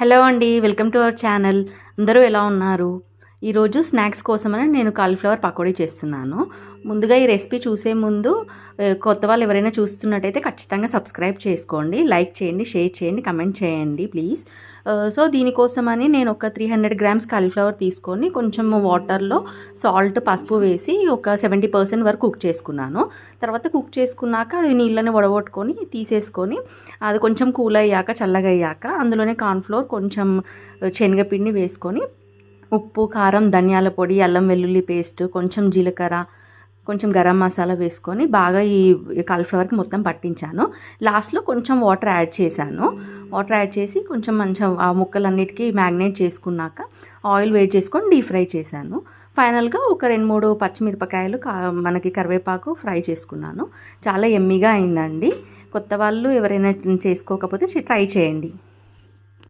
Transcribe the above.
Hello అండి welcome to our channel. అందరూ ఎలా ఉన్నారు? ఈరోజు స్నాక్స్ కోసమని నేను కాలీఫ్లవర్ పకోడీ చేస్తున్నాను. ముందుగా ఈ రెసిపీ చూసే ముందు కొత్త వాళ్ళు ఎవరైనా చూస్తున్నట్టయితే ఖచ్చితంగా సబ్స్క్రైబ్ చేసుకోండి లైక్ చేయండి షేర్ చేయండి కమెంట్ చేయండి ప్లీజ్. సో దీనికోసమని నేను ఒక త్రీ హండ్రెడ్ గ్రామ్స్ కాలీఫ్లవర్ తీసుకొని కొంచెం వాటర్లో సాల్ట్ పసుపు వేసి ఒక సెవెంటీ పర్సెంట్ వరకు కుక్ చేసుకున్నాను. తర్వాత కుక్ చేసుకున్నాక అది నీళ్ళని వడగొట్టుకొని తీసేసుకొని అది కొంచెం కూల్ అయ్యాక చల్లగా అయ్యాక అందులోనే కార్న్ఫ్లోర్ కొంచెం శనగపిండి వేసుకొని ఉప్పు కారం ధనియాల పొడి అల్లం వెల్లుల్లి పేస్ట్ కొంచెం జీలకర్ర కొంచెం గరం మసాలా వేసుకొని బాగా ఈ కాలీఫ్లవర్కి మొత్తం పట్టించాను. లాస్ట్లో కొంచెం వాటర్ యాడ్ చేశాను. వాటర్ యాడ్ చేసి కొంచెం మంచిగా ఆ ముక్కలన్నిటికీ మ్యాగ్నేట్ చేసుకున్నాక ఆయిల్ వేడి చేసుకొని డీప్ ఫ్రై చేశాను. ఫైనల్గా ఒక రెండు మూడు పచ్చిమిరపకాయలు కా మనకి కరివేపాకు ఫ్రై చేసుకున్నాను. చాలా ఎమ్మిగా అయిందండి. కొత్త వాళ్ళు ఎవరైనా చేసుకోకపోతే ట్రై చేయండి.